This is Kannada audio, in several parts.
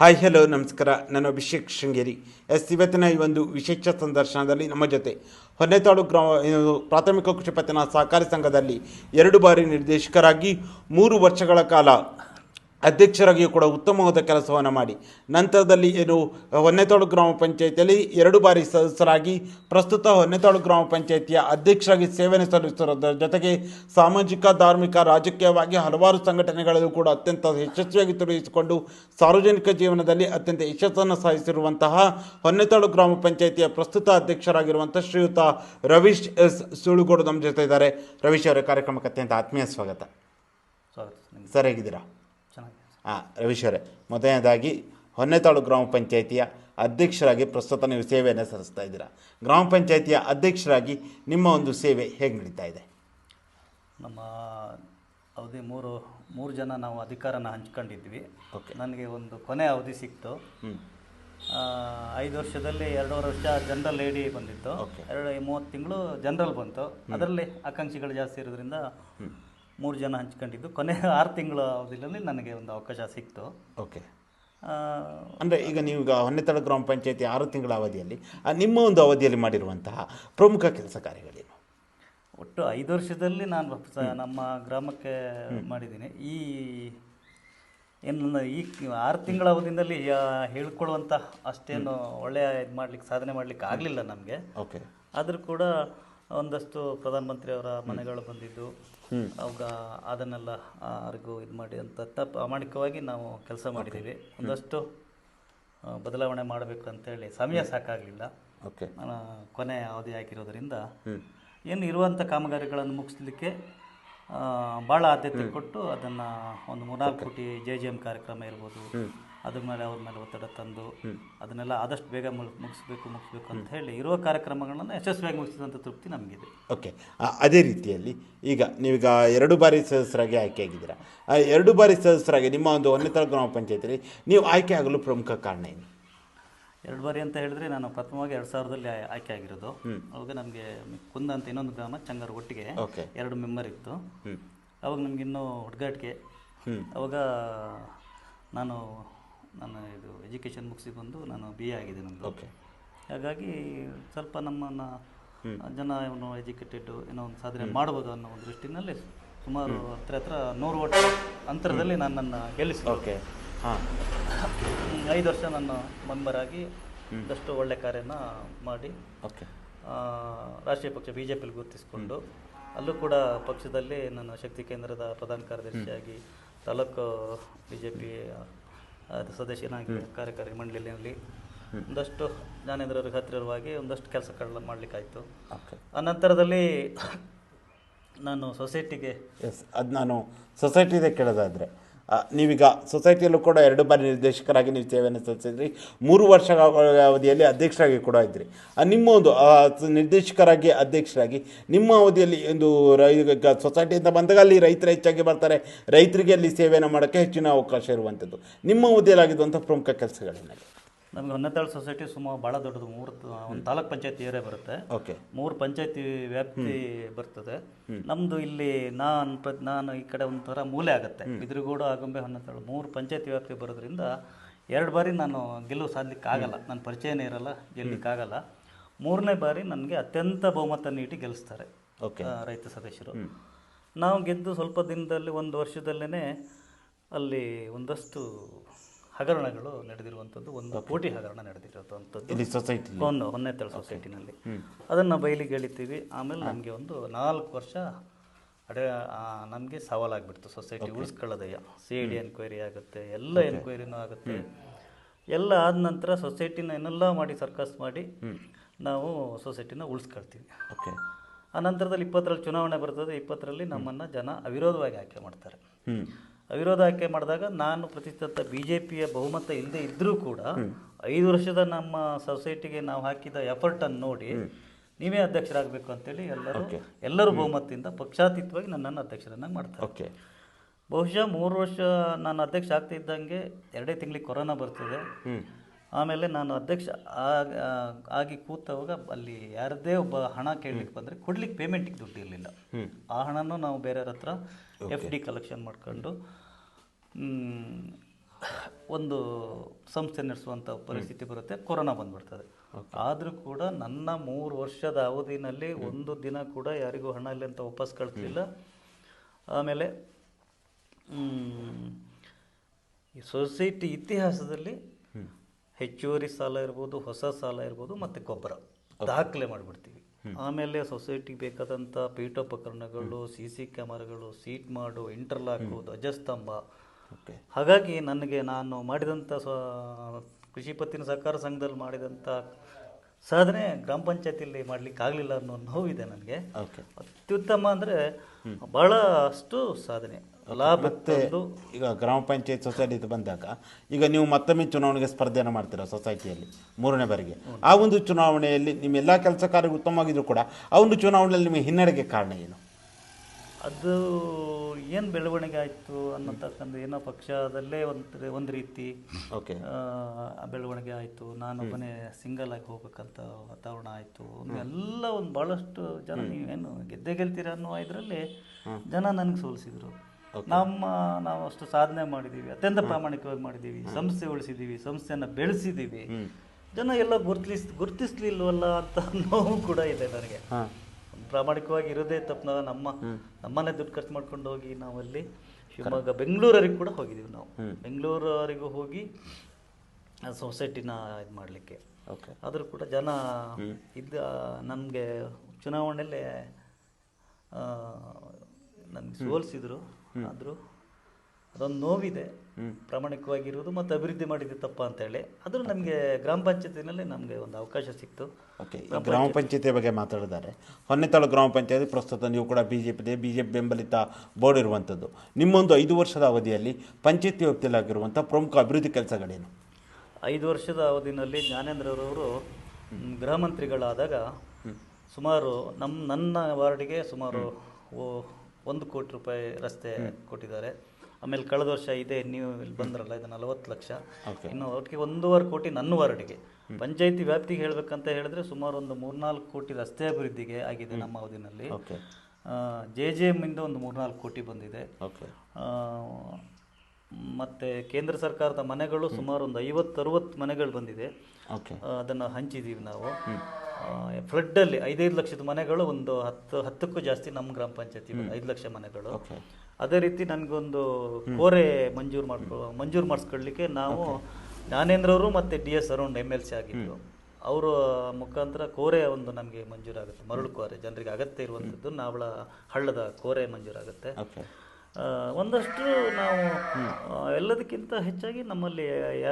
ಹಾಯ್ ಹಲೋ ನಮಸ್ಕಾರ. ನಾನು ಅಭಿಷೇಕ್ ಶೃಂಗೇರಿ. ಎಸ್, ಇವತ್ತಿನ ಈ ಒಂದು ವಿಶೇಷ ಸಂದರ್ಶನದಲ್ಲಿ ನಮ್ಮ ಜೊತೆ ಹೊನ್ನೆತಾಳು ಗ್ರಾಮ ಪ್ರಾಥಮಿಕ ಕೃಷಿ ಪತ್ತಿನ ಸಹಕಾರಿ ಸಂಘದಲ್ಲಿ ಎರಡು ಬಾರಿ ನಿರ್ದೇಶಕರಾಗಿ ಮೂರು ವರ್ಷಗಳ ಕಾಲ ಅಧ್ಯಕ್ಷರಾಗಿಯೂ ಕೂಡ ಉತ್ತಮವಾದ ಕೆಲಸವನ್ನು ಮಾಡಿ. ನಂತರದಲ್ಲಿ ಏನು ಹೊನ್ನೆತಾಳು ಗ್ರಾಮ ಪಂಚಾಯಿತಿಯಲ್ಲಿ ಎರಡು ಬಾರಿ ಸದಸ್ಯರಾಗಿ ಪ್ರಸ್ತುತ ಹೊನ್ನೆತಾಳು ಗ್ರಾಮ ಪಂಚಾಯಿತಿಯ ಅಧ್ಯಕ್ಷರಾಗಿ ಸೇವೆಯನ್ನು ಸಲ್ಲಿಸುವುದರ ಜೊತೆಗೆ ಸಾಮಾಜಿಕ ಧಾರ್ಮಿಕ ರಾಜಕೀಯವಾಗಿ ಹಲವಾರು ಸಂಘಟನೆಗಳಲ್ಲೂ ಕೂಡ ಅತ್ಯಂತ ಯಶಸ್ವಿಯಾಗಿ ತೊಡಗಿಸಿಕೊಂಡು ಸಾರ್ವಜನಿಕ ಜೀವನದಲ್ಲಿ ಅತ್ಯಂತ ಯಶಸ್ಸನ್ನು ಸಾಧಿಸಿರುವಂತಹ ಹೊನ್ನೆತಾಳು ಗ್ರಾಮ ಪಂಚಾಯಿತಿಯ ಪ್ರಸ್ತುತ ಅಧ್ಯಕ್ಷರಾಗಿರುವಂಥ ಶ್ರೀಯುತ ರವೀಶ್ ಎಸ್ ಸುಳುಗೋಡು ನಮ್ಮ ಜೊತೆ ಇದ್ದಾರೆ. ರವೀಶ್ ಅವರ ಕಾರ್ಯಕ್ರಮಕ್ಕೆ ಅತ್ಯಂತ ಆತ್ಮೀಯ ಸ್ವಾಗತ. ಸರಿಯಾಗಿದ್ದೀರಾ ಸರ್ ಹೇಗಿದ್ದೀರಾ? ಹಾಂ ರವೀಶ್ ಅವರೇ ಮೊದಲನೇದಾಗಿ ಹೊನ್ನೆತಾಳು ಗ್ರಾಮ ಪಂಚಾಯಿತಿಯ ಅಧ್ಯಕ್ಷರಾಗಿ ಪ್ರಸ್ತುತ ನೀವು ಸೇವೆಯನ್ನು ಸಲ್ಲಿಸ್ತಾ ಇದ್ದೀರಾ. ಗ್ರಾಮ ಪಂಚಾಯಿತಿಯ ಅಧ್ಯಕ್ಷರಾಗಿ ನಿಮ್ಮ ಒಂದು ಸೇವೆ ಹೇಗೆ ನಡೀತಾ ಇದೆ? ನಮ್ಮ ಅವಧಿ ಮೂರು ಮೂರು ಜನ ನಾವು ಅಧಿಕಾರನ ಹಂಚ್ಕೊಂಡಿದ್ವಿ. ಓಕೆ. ನನಗೆ ಒಂದು ಕೊನೆ ಅವಧಿ ಸಿಕ್ತು. ಐದು ವರ್ಷದಲ್ಲಿ ಎರಡೂವರೆ ವರ್ಷ ಜನರಲ್ ಲೇಡಿ ಬಂದಿತ್ತು. ಎರಡು ಮೂವತ್ತು ತಿಂಗಳು ಜನರಲ್ ಬಂತು. ಅದರಲ್ಲಿ ಆಕಾಂಕ್ಷಿಗಳು ಜಾಸ್ತಿ ಇರೋದ್ರಿಂದ ಮೂರು ಜನ ಹಂಚ್ಕೊಂಡಿದ್ದು. ಕೊನೆ ಆರು ತಿಂಗಳ ಅವಧಿಯಲ್ಲಿ ನನಗೆ ಒಂದು ಅವಕಾಶ ಸಿಕ್ತು. ಓಕೆ. ಅಂದರೆ ಈಗ ನೀವು ಈಗ ಹೊನ್ನೆತಾಳು ಗ್ರಾಮ ಪಂಚಾಯತಿ ಆರು ತಿಂಗಳ ಅವಧಿಯಲ್ಲಿ ಆ, ನಿಮ್ಮ ಒಂದು ಅವಧಿಯಲ್ಲಿ ಮಾಡಿರುವಂತಹ ಪ್ರಮುಖ ಕೆಲಸ ಕಾರ್ಯಗಳೇನು? ಒಟ್ಟು ಐದು ವರ್ಷದಲ್ಲಿ ನಾನು ಸ- ನಮ್ಮ ಗ್ರಾಮಕ್ಕೆ ಮಾಡಿದ್ದೀನಿ. ಈ ಏನು ನನ್ನ ಈ ಆರು ತಿಂಗಳ ಅವಧಿಯಲ್ಲಿ ಯಾ- ಹೇಳ್ಕೊಳ್ಳುವಂಥ ಅಷ್ಟೇನು ಒಳ್ಳೆಯ ಇದು ಮಾಡ್ಲಿಕ್ಕೆ ಸಾಧನೆ ಮಾಡ್ಲಿಕ್ಕೆ ಆಗಲಿಲ್ಲ ನಮಗೆ. ಓಕೆ. ಆದರೂ ಕೂಡ ಒಂದಷ್ಟು ಪ್ರಧಾನಮಂತ್ರಿಯವರ ಮನೆಗಳು ಬಂದಿದ್ದು. ಅವಾಗ ಅದನ್ನೆಲ್ಲ ಅವ್ರಿಗೂ ಇದು ಮಾಡಿ ಅಂತ ತ ಪ್ರಾಮಾಣಿಕವಾಗಿ ನಾವು ಕೆಲಸ ಮಾಡಿದ್ದೀವಿ ಒಂದಷ್ಟು ಬದಲಾವಣೆ ಮಾಡಬೇಕು ಅಂತೇಳಿ ಸಮಯ ಸಾಕಾಗಲಿಲ್ಲ. ಓಕೆ ಕೊನೆ ಅವಧಿ ಆಗಿರೋದ್ರಿಂದ ಏನು ಇರುವಂಥ ಕಾಮಗಾರಿಗಳನ್ನು ಮುಗಿಸ್ಲಿಕ್ಕೆ ಭಾಳ ಆದ್ಯತೆ ಕೊಟ್ಟು ಅದನ್ನು ಒಂದು ಮೂರ್ನಾಲ್ಕು ಕೋಟಿ ಜೆ ಜೆ ಎಂ ಕಾರ್ಯಕ್ರಮ ಇರ್ಬೋದು. ಅದ್ರ ಮೇಲೆ ಅವ್ರ ಮೇಲೆ ಒತ್ತಡ ತಂದು ಅದನ್ನೆಲ್ಲ ಆದಷ್ಟು ಬೇಗ ಮುಗ್- ಮುಗಿಸ್ಬೇಕು ಮುಗಿಸ್ಬೇಕು ಅಂತ ಹೇಳಿ ಇರುವ ಕಾರ್ಯಕ್ರಮಗಳನ್ನು ಯಶಸ್ವಿಯಾಗಿ ಮುಗಿಸಿದಂಥ ತೃಪ್ತಿ ನಮಗಿದೆ. ಓಕೆ ಅದೇ ರೀತಿಯಲ್ಲಿ ಈಗ ನೀವೀಗ ಎರಡು ಬಾರಿ ಸದಸ್ಯರಾಗಿ ಆಯ್ಕೆಯಾಗಿದ್ದೀರಾ ಆ ಎರಡು ಬಾರಿ ಸದಸ್ಯರಾಗಿ ನಿಮ್ಮ ಒಂದು ತರ ಗ್ರಾಮ ಪಂಚಾಯತಿಯಲ್ಲಿ ನೀವು ಆಯ್ಕೆ ಆಗಲು ಪ್ರಮುಖ ಕಾರಣ ಏನು? ಎರಡು ಬಾರಿ ಅಂತ ಹೇಳಿದ್ರೆ ನಾನು ಪ್ರಥಮವಾಗಿ ಎರಡು ಸಾವಿರದಲ್ಲಿ ಆಯ್- ಆಯ್ಕೆ ಆಗಿರೋದು. ಅವಾಗ ನಮಗೆ ಕುಂದ ಅಂತ ಇನ್ನೊಂದು ಗ್ರಾಮ ಚಂಗರ್ ಒಟ್ಟಿಗೆ ಓಕೆ ಎರಡು ಮೆಂಬರ್ ಇತ್ತು. ಅವಾಗ ನಮಗಿನ್ನೂ ಹುಡುಗಾಟಿಕೆ. ಅವಾಗ ನಾನು ನಾನು ಇದು ಎಜುಕೇಷನ್ ಮುಗಿಸಿ ಬಂದು ನಾನು ಬಿ ಎ ಆಗಿದೆ ನಮ್ಮದು ಓಕೆ ಹಾಗಾಗಿ ಸ್ವಲ್ಪ ನಮ್ಮನ್ನು ಜನ ಇವನು ಎಜುಕೇಟೆಡ್ ಏನೋ ಒಂದು ಸಾಧನೆ ಮಾಡ್ಬೋದು ಅನ್ನೋ ಒಂದು ದೃಷ್ಟಿನಲ್ಲಿ ಸುಮಾರು ಹತ್ರ ಹತ್ರ ನೂರು ವರ್ಷ ಅಂತರದಲ್ಲಿ ನನ್ನನ್ನು ಗೆಲ್ಲಿಸಿ ಓಕೆ ಹಾಂ. ಐದು ವರ್ಷ ನಾನು ಮೆಂಬರ್ ಆಗಿ ಅಷ್ಟು ಒಳ್ಳೆ ಕಾರ್ಯನ ಮಾಡಿ ಓಕೆ ರಾಷ್ಟ್ರೀಯ ಪಕ್ಷ ಬಿ ಜೆ ಪಿಲಿ ಗುರುತಿಸಿಕೊಂಡು ಅಲ್ಲೂ ಕೂಡ ಪಕ್ಷದಲ್ಲಿ ನನ್ನ ಶಕ್ತಿ ಕೇಂದ್ರದ ಪ್ರಧಾನ ಕಾರ್ಯದರ್ಶಿಯಾಗಿ ತಾಲೂಕು ಬಿ ಜೆ ಪಿ ಸದಸ್ಯನಾಗಿ ಕಾರ್ಯಕಾರಿ ಮಂಡಳಿಯಲ್ಲಿ ಒಂದಷ್ಟು ಜ್ಞಾನೇಂದ್ರರಿಗೆ ಹತ್ತಿರವಾಗಿ ಒಂದಷ್ಟು ಕೆಲಸಗಳನ್ನ ಮಾಡಲಿಕ್ಕಾಯಿತು. ಆ ಅನಂತರದಲ್ಲಿ ನಾನು ಸೊಸೈಟಿಗೆ ಎಸ್ ಅದು ನಾನು ಸೊಸೈಟಿದೆ ಕೇಳೋದಾದರೆ ನೀವೀಗ ಸೊಸೈಟಿಯಲ್ಲೂ ಕೂಡ ಎರಡು ಬಾರಿ ನಿರ್ದೇಶಕರಾಗಿ ನೀವು ಸೇವೆಯನ್ನು ಸಲ್ಲಿಸಿದ್ರಿ. ಮೂರು ವರ್ಷಗಳ ಅವಧಿಯಲ್ಲಿ ಅಧ್ಯಕ್ಷರಾಗಿ ಕೂಡ ಇದ್ದಿರಿ ನಿಮ್ಮ ಒಂದು ನಿರ್ದೇಶಕರಾಗಿ ಅಧ್ಯಕ್ಷರಾಗಿ ನಿಮ್ಮ ಅವಧಿಯಲ್ಲಿ ಒಂದು ಸೊಸೈಟಿಯಿಂದ ಬಂದಾಗ ಅಲ್ಲಿ ರೈತರು ಹೆಚ್ಚಾಗಿ ಬರ್ತಾರೆ. ರೈತರಿಗೆ ಅಲ್ಲಿ ಸೇವೆಯನ್ನು ಮಾಡೋಕ್ಕೆ ಹೆಚ್ಚಿನ ಅವಕಾಶ ಇರುವಂಥದ್ದು. ನಿಮ್ಮ ಅವಧಿಯಲ್ಲಿ ಆಗಿರುವಂಥ ಪ್ರಮುಖ ಕೆಲಸಗಳೇನಲ್ಲಿ ನಮಗೆ ಹೊನ್ನೆತ್ತಾಳು ಸೊಸೈಟಿ ಸುಮಾರು ಭಾಳ ದೊಡ್ಡದು. ಮೂರು ಒಂದು ತಾಲೂಕ್ ಪಂಚಾಯತಿ ಏರಿಯಾ ಬರುತ್ತೆ. ಓಕೆ. ಮೂರು ಪಂಚಾಯತಿ ವ್ಯಾಪ್ತಿ ಬರ್ತದೆ. ನಮ್ಮದು ಇಲ್ಲಿ ನಾನು ನಾನು ಈ ಕಡೆ ಒಂಥರ ಮೂಲೆ ಆಗುತ್ತೆ. ಬಿದಿರುಗೋಡು ಆಗುಂಬೆ ಹೊನ್ನತ್ತಾಳು ಮೂರು ಪಂಚಾಯತಿ ವ್ಯಾಪ್ತಿ ಬರೋದ್ರಿಂದ ಎರಡು ಬಾರಿ ನಾನು ಗೆಲುವು ಸಾಧಲಿಕ್ಕೆ ಆಗಲ್ಲ. ನನ್ನ ಪರಿಚಯನೇ ಇರಲ್ಲ ಗೆಲ್ಲಲಿಕ್ಕಾಗಲ್ಲ ಮೂರನೇ ಬಾರಿ ನನಗೆ ಅತ್ಯಂತ ಬಹುಮತ ನೀಡಿ ಗೆಲ್ಲಿಸ್ತಾರೆ ಓಕೆ. ರೈತ ಸದಸ್ಯರು. ನಾವು ಗೆದ್ದು ಸ್ವಲ್ಪ ದಿನದಲ್ಲಿ ಒಂದು ವರ್ಷದಲ್ಲೇ ಅಲ್ಲಿ ಒಂದಷ್ಟು ಹಗರಣಗಳು ನಡೆದಿರುವಂಥದ್ದು ಒಂದು ಕೋಟಿ ಹಗರಣ ನಡೆದಿರುವಂಥದ್ದು. ಸೊಸೈಟಿ ಒಂದು ಹೊನ್ನೆತ್ತಳ ಸೊಸೈಟಿನಲ್ಲಿ ಅದನ್ನು ಬಯಲಿಗೆ ಎಳಿತೀವಿ ಆಮೇಲೆ ನಮಗೆ ಒಂದು ನಾಲ್ಕು ವರ್ಷ ಅಡೆ ನಮಗೆ ಸವಾಲಾಗ್ಬಿಡ್ತು. ಸೊಸೈಟಿ ಉಳಿಸ್ಕೊಳ್ಳೋದಯ್ಯ ಸಿ ಐ ಡಿ ಎನ್ಕ್ವೈರಿ ಆಗುತ್ತೆ ಎಲ್ಲ ಎನ್ಕ್ವೈರಿನೂ ಆಗುತ್ತೆ. ಎಲ್ಲ ಆದ ನಂತರ ಸೊಸೈಟಿನ ಏನೆಲ್ಲ ಮಾಡಿ ಸರ್ಕಸ್ ಮಾಡಿ ನಾವು ಸೊಸೈಟಿನ ಉಳಿಸ್ಕೊಳ್ತೀವಿ. ಓಕೆ ಆ ನಂತರದಲ್ಲಿ ಇಪ್ಪತ್ತರಲ್ಲಿ ಚುನಾವಣೆ ಬರ್ತದೆ. ಇಪ್ಪತ್ತರಲ್ಲಿ ನಮ್ಮನ್ನು ಜನ ಅವಿರೋಧವಾಗಿ ಆಯ್ಕೆ ಮಾಡ್ತಾರೆ. ಅವಿರೋಧ ಆಯ್ಕೆ ಮಾಡಿದಾಗ ನಾನು ಪ್ರತಿಷ್ಠಿತ ಬಿ ಜೆ ಪಿಯ ಬಹುಮತ ಇಲ್ಲದೆ ಇದ್ದರೂ ಕೂಡ ಐದು ವರ್ಷದ ನಮ್ಮ ಸೊಸೈಟಿಗೆ ನಾವು ಹಾಕಿದ ಎಫರ್ಟನ್ನು ನೋಡಿ ನೀವೇ ಅಧ್ಯಕ್ಷರಾಗಬೇಕು ಅಂತೇಳಿ ಎಲ್ಲರೂ ಎಲ್ಲರೂ ಬಹುಮತದಿಂದ ಪಕ್ಷಾತೀತವಾಗಿ ನನ್ನನ್ನು ಅಧ್ಯಕ್ಷರನ್ನಾಗಿ ಮಾಡ್ತಾರೆ. ಓಕೆ ಬಹುಶಃ ಮೂರು ವರ್ಷ ನಾನು ಅಧ್ಯಕ್ಷ ಆಗ್ತಿದ್ದಂಗೆ ಎರಡೇ ತಿಂಗಳಿಗೆ ಕೊರೋನಾ ಬರ್ತದೆ. ಆಮೇಲೆ ನಾನು ಅಧ್ಯಕ್ಷ ಆಗ- ಆಗಿ ಕೂತವಾಗ ಅಲ್ಲಿ ಯಾರದೇ ಒಬ್ಬ ಹಣ ಕೇಳಲಿಕ್ಕೆ ಬಂದರೆ ಕೊಡ್ಲಿಕ್ಕೆ ಪೇಮೆಂಟಿಗೆ ದುಡ್ಡು ಇರಲಿಲ್ಲ. ಆ ಹಣನೂ ನಾವು ಬೇರೆಯವ್ರ ಹತ್ರ ಎಫ್ ಡಿ ಕಲೆಕ್ಷನ್ ಮಾಡ್ಕೊಂಡು ಒಂದು ಸಂಸ್ಥೆ ನಡೆಸುವಂಥ ಪರಿಸ್ಥಿತಿ ಬರುತ್ತೆ. ಕೊರೋನಾ ಬಂದ್ಬಿಡ್ತದೆ. ಆದರೂ ಕೂಡ ನನ್ನ ಮೂರು ವರ್ಷದ ಅವಧಿನಲ್ಲಿ ಒಂದು ದಿನ ಕೂಡ ಯಾರಿಗೂ ಹಣ ಇಲ್ಲ ಅಂತ ವಾಪಸ್ ಕಳಿಸ್ಲಿಲ್ಲ. ಆಮೇಲೆ ಈ ಸೊಸೈಟಿ ಇತಿಹಾಸದಲ್ಲಿ ಹೆಚ್ಚುವರಿ ಸಾಲ ಇರ್ಬೋದು ಹೊಸ ಸಾಲ ಇರ್ಬೋದು ಮತ್ತು ಗೊಬ್ಬರ ದಾಖಲೆ ಮಾಡಿಬಿಡ್ತೀವಿ. ಆಮೇಲೆ ಸೊಸೈಟಿಗೆ ಬೇಕಾದಂಥ ಪೀಠೋಪಕರಣಗಳು ಸಿ ಸಿ ಕ್ಯಾಮರಾಗಳು ಸೀಟ್ ಮಾಡು ಇಂಟರ್ಲಾಕು ಧ್ವಜಸ್ತಂಭ. ಹಾಗಾಗಿ ನನಗೆ ನಾನು ಮಾಡಿದಂಥ ಸ್ವ ಕೃಷಿ ಪತ್ತಿನ ಸಹಕಾರ ಸಂಘದಲ್ಲಿ ಮಾಡಿದಂಥ ಸಾಧನೆ ಗ್ರಾಮ ಪಂಚಾಯತಿಯಲ್ಲಿ ಮಾಡ್ಲಿಕ್ಕೆ ಆಗಲಿಲ್ಲ ಅನ್ನೋ ನೋವಿದೆ ನನಗೆ. ಅತ್ಯುತ್ತಮ ಅಂದರೆ ಬಹಳಷ್ಟು ಸಾಧನೆ. ಮತ್ತೆ ಈಗ ಗ್ರಾಮ ಪಂಚಾಯತ್ ಸೊಸೈಟಿ ಬಂದಾಗ ಈಗ ನೀವು ಮತ್ತೊಮ್ಮೆ ಚುನಾವಣೆಗೆ ಸ್ಪರ್ಧೆಯನ್ನು ಮಾಡ್ತೀರ ಸೊಸೈಟಿಯಲ್ಲಿ ಮೂರನೇ ಬಾರಿಗೆ. ಆ ಒಂದು ಚುನಾವಣೆಯಲ್ಲಿ ನಿಮ್ಮ ಎಲ್ಲ ಕೆಲಸ ಕಾರ್ಯ ಉತ್ತಮವಾಗಿದ್ರು ಕೂಡ ಆ ಒಂದು ಚುನಾವಣೆಯಲ್ಲಿ ನಿಮಗೆ ಹಿನ್ನಡೆಗೆ ಕಾರಣ ಏನು? ಅದು ಏನು ಬೆಳವಣಿಗೆ ಆಯಿತು ಅನ್ನೋತಕ್ಕಂಥ ಏನೋ ಪಕ್ಷದಲ್ಲೇ ಒಂದು ಒಂದು ರೀತಿ ಓಕೆ. ಆ, ಬೆಳವಣಿಗೆ ಆಯಿತು. ನಾನೊಬ್ಬನೇ ಸಿಂಗಲ್ ಆಗಿ ಹೋಗ್ಬೇಕಂತ ವಾತಾವರಣ ಆಯಿತು. ಎಲ್ಲ ಒಂದು ಭಾಳಷ್ಟು ಜನ ನೀವೇನು ಗೆದ್ದೆ ಗೆಲ್ತೀರ ಅನ್ನೋ ಇದರಲ್ಲಿ ಜನ ನನಗೆ ಸೋಲಿಸಿದ್ರು. ನಮ್ಮ ನಾವು ಅಷ್ಟು ಸಾಧನೆ ಮಾಡಿದ್ದೀವಿ ಅತ್ಯಂತ ಪ್ರಾಮಾಣಿಕವಾಗಿ ಮಾಡಿದ್ದೀವಿ ಸಂಸ್ಥೆ ಉಳಿಸಿದ್ದೀವಿ ಸಂಸ್ಥೆಯನ್ನು ಬೆಳೆಸಿದ್ದೀವಿ ಜನ ಎಲ್ಲ ಗುರ್ತಿಸ್ ಗುರ್ತಿಸ್ಲಿಲ್ವಲ್ಲ ಅಂತ ನೋವು ಕೂಡ ಇದೆ ನನಗೆ. ಪ್ರಾಮಾಣಿಕವಾಗಿ ಇರೋದೇ ತಪ್ಪನ ನಮ್ಮ ನಮ್ಮನ್ನೇ ದುಡ್ಡು ಖರ್ಚು ಮಾಡ್ಕೊಂಡು ಹೋಗಿ ನಾವಲ್ಲಿ ಶಿವಮೊಗ್ಗ ಬೆಂಗಳೂರಿಗೆ ಕೂಡ ಹೋಗಿದ್ದೀವಿ ನಾವು. ಬೆಂಗಳೂರವರೆಗೂ ಹೋಗಿ ಆ ಸೊಸೈಟಿನ ಇದು ಮಾಡಲಿಕ್ಕೆ. ಓಕೆ ಆದರೂ ಕೂಡ ಜನ ಇದ್ದ ನಮಗೆ ಚುನಾವಣೆಯಲ್ಲಿ ನಮಗೆ ಸೋಲಿಸಿದ್ರು. ಆದರೂ ಅದೊಂದು ನೋವಿದೆ. ಪ್ರಾಮಾಣಿಕವಾಗಿರುವುದು ಮತ್ತು ಅಭಿವೃದ್ಧಿ ಮಾಡಿದ್ದು ತಪ್ಪ ಅಂತೇಳಿ ಆದರೂ ನಮಗೆ ಗ್ರಾಮ ಪಂಚಾಯತಿನಲ್ಲಿ ನಮಗೆ ಒಂದು ಅವಕಾಶ ಸಿಕ್ತು. ಓಕೆ ಗ್ರಾಮ ಪಂಚಾಯತಿ ಬಗ್ಗೆ ಮಾತಾಡಿದ್ದಾರೆ. ಹೊನ್ನೆತಾಳು ಗ್ರಾಮ ಪಂಚಾಯತಿ ಪ್ರಸ್ತುತ ನೀವು ಕೂಡ B J P B J P ಬೆಂಬಲಿತ ಬೋರ್ಡ್ ಇರುವಂಥದ್ದು. ನಿಮ್ಮೊಂದು ಐದು ವರ್ಷದ ಅವಧಿಯಲ್ಲಿ ಪಂಚಾಯತಿ ವ್ಯಾಪ್ತಿಯಲ್ಲಾಗಿರುವಂಥ ಪ್ರಮುಖ ಅಭಿವೃದ್ಧಿ ಕೆಲಸಗಳೇನು? ಐದು ವರ್ಷದ ಅವಧಿನಲ್ಲಿ ಜ್ಞಾನೇಂದ್ರರವರು ಗೃಹ ಮಂತ್ರಿಗಳಾದಾಗ ಸುಮಾರು ನಮ್ಮ ನನ್ನ ವಾರ್ಡಿಗೆ ಸುಮಾರು ಓ- ಒಂದು ಕೋಟಿ ರೂಪಾಯಿ ರಸ್ತೆ ಕೊಟ್ಟಿದ್ದಾರೆ. ಆಮೇಲೆ ಕಳೆದ ವರ್ಷ ಇದೆ ನೀವು ಇಲ್ಲಿ ಬಂದ್ರಲ್ಲ ಇದು ನಲವತ್ತು ಲಕ್ಷ. ಇನ್ನು ಒಟ್ಟಿಗೆ ಒಂದೂವರೆ ಕೋಟಿ ನನ್ನ ವಾರ್ಡ್ಗೆ. ಪಂಚಾಯತಿ ವ್ಯಾಪ್ತಿಗೆ ಹೇಳಬೇಕಂತ ಹೇಳಿದ್ರೆ ಸುಮಾರು ಒಂದು ಮೂರ್ನಾಲ್ಕು ಕೋಟಿ ರಸ್ತೆ ಅಭಿವೃದ್ಧಿಗೆ ಆಗಿದೆ ನಮ್ಮ ಅವಧಿನಲ್ಲಿ. ಜೆ ಜೆ ಇಂದ ಒಂದು ಮೂರ್ನಾಲ್ಕು ಕೋಟಿ ಬಂದಿದೆ. ಮತ್ತೆ ಕೇಂದ್ರ ಸರ್ಕಾರದ ಮನೆಗಳು ಸುಮಾರು ಒಂದು ಐವತ್ತು ಅರುವತ್ತು ಮನೆಗಳು ಬಂದಿದೆ. ಅದನ್ನು ಹಂಚಿದ್ದೀವಿ ನಾವು. ಫ್ಲಡ್ಡಲ್ಲಿ ಐದೈದು ಲಕ್ಷದ ಮನೆಗಳು ಒಂದು ಹತ್ತು ಹತ್ತಕ್ಕೂ ಜಾಸ್ತಿ ನಮ್ಮ ಗ್ರಾಮ ಪಂಚಾಯತಿ ಐದು ಲಕ್ಷ ಮನೆಗಳು. ಅದೇ ರೀತಿ ನನಗೊಂದು ಕೋರೆ ಮಂಜೂರು ಮಾಡ್ಕೊ ಮಂಜೂರು ಮಾಡಿಸ್ಕೊಳ್ಳಿಕ್ಕೆ ನಾವು ಜ್ಞಾನೇಂದ್ರವರು ಮತ್ತು D S Arun M L C ಆಗಿದ್ದು. ಅವರ ಮುಖಾಂತರ ಕೋರೆ ಒಂದು ನಮಗೆ ಮಂಜೂರಾಗುತ್ತೆ. ಮರಳು ಕೋರೆ. ಜನರಿಗೆ ಅಗತ್ಯ ಇರುವಂಥದ್ದು ನಾವಳ ಹಳ್ಳದ ಕೋರೆ ಮಂಜೂರಾಗುತ್ತೆ. ಒಂದಷ್ಟು ನಾವು ಎಲ್ಲದಕ್ಕಿಂತ ಹೆಚ್ಚಾಗಿ ನಮ್ಮಲ್ಲಿ